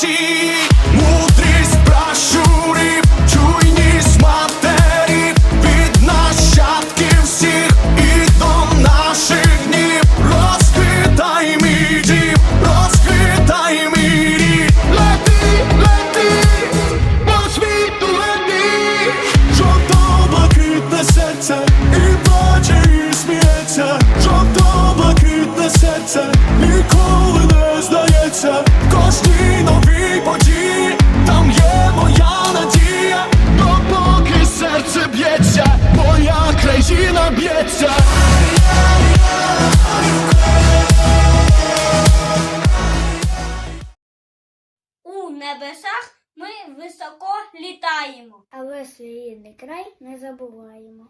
see. У небесах ми високо літаємо. Але свій край не забуваємо.